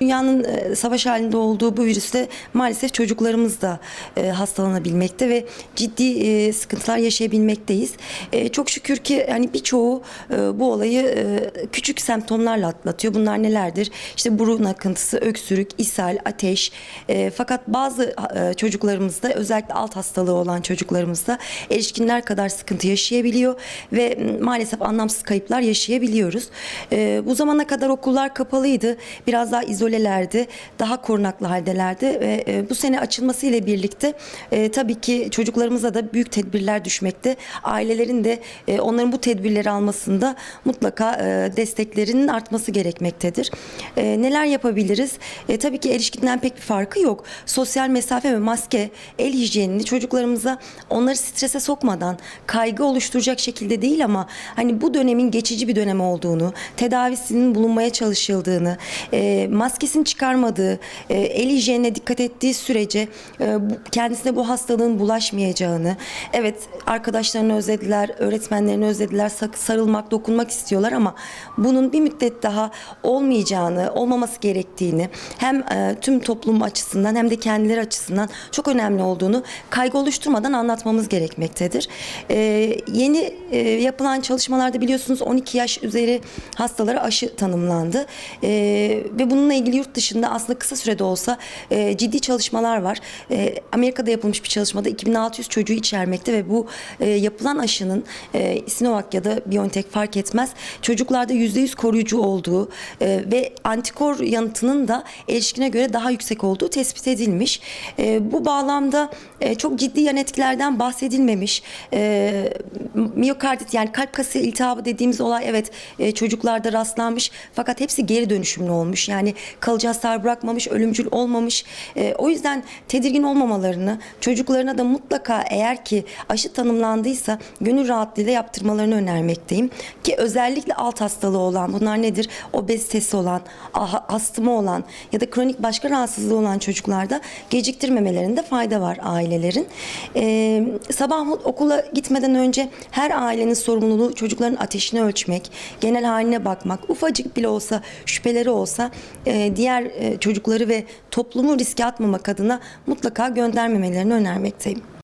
Dünyanın e, savaş halinde olduğu bu virüste maalesef çocuklarımız da e, hastalanabilmekte ve ciddi e, sıkıntılar yaşayabilmekteyiz. Çok şükür ki hani birçoğu bu olayı küçük semptomlarla atlatıyor. Bunlar nelerdir? İşte burun akıntısı, öksürük, ishal, ateş. Fakat bazı çocuklarımızda özellikle alt hastalığı olan çocuklarımızda erişkinler kadar sıkıntı yaşayabiliyor ve maalesef anlamsız kayıplar yaşayabiliyoruz. Bu zamana kadar okullar kapalıydı. Biraz daha izolelerdi. Daha korunaklı haldelerdi ve e, bu sene açılması ile birlikte e, tabii ki çocuklarımıza da büyük tedbirler düşmekte. Ailelerin de e, onların bu tedbirleri almasında mutlaka e, desteklerinin artması gerekmektedir. E, neler yapabiliriz? E, tabii ki erişkinden pek bir farkı yok. Sosyal mesafe ve maske, el hijyenini çocuklarımıza onları strese sokmadan, kaygı oluşturacak şekilde değil ama hani bu dönemin geçici bir dönem olduğunu, tedavisinin bulunmaya çalışıldığını, e, maskesini çıkarmadığı, e, el hijyenine dikkat ettiği sürece e, kendisine bu hastalığın bulaşmayacağını, evet arkadaşlarını özlediler, öğretmenlerini özlediler, sarılmak, dokunmak istiyorlar ama bunun bir müddet daha olmayacağını, olmaması gerektiğini hem e, tüm toplum açısından hem de kendileri açısından çok önemli olduğunu kaygı oluşturmadan anlatmamız gerekmektedir. Yeni yapılan çalışmalarda biliyorsunuz 12 yaş üzeri hastalara aşı tanımlandı ve bununla ilgili yurt dışında aslında kısa sürede olsa e, ciddi çalışmalar var. E, Amerika'da yapılmış bir çalışmada 2600 çocuğu içermekte ve bu e, yapılan aşının e, Sinovac ya da BioNTech fark etmez çocuklarda %100 koruyucu olduğu e, ve antikor yanıtının da erişkine göre daha yüksek olduğu tespit edilmiş. E, bu bağlamda e, çok ciddi yan etkilerden bahsedilmemiş. E, miyokardit yani kalp kası iltihabı dediğimiz olay evet e, çocuklarda rastlanmış fakat hepsi geri dönüşümlü olmuş. Yani kalıcı hasar bırakmamış, ölümcül olmamış. E, o yüzden tedirgin olmamalarını, çocuklarına da mutlaka eğer ki aşı tanımlandıysa gönül rahatlığıyla yaptırmalarını önermekteyim. Ki özellikle alt hastalığı olan bunlar nedir? Obezitesi olan, aha- astımı olan ya da kronik başka rahatsızlığı olan çocuklarda geciktirmemelerinde fayda var ailelerin. E, sabah okula gitmeden önce her ailenin sorumluluğu çocukların ateşini ölçmek, genel haline bakmak, ufacık bile olsa şüpheleri olsa e, diğer e, çocukları ve toplumu riske atmamak adına mutlaka göndermemelerini önermekteyim.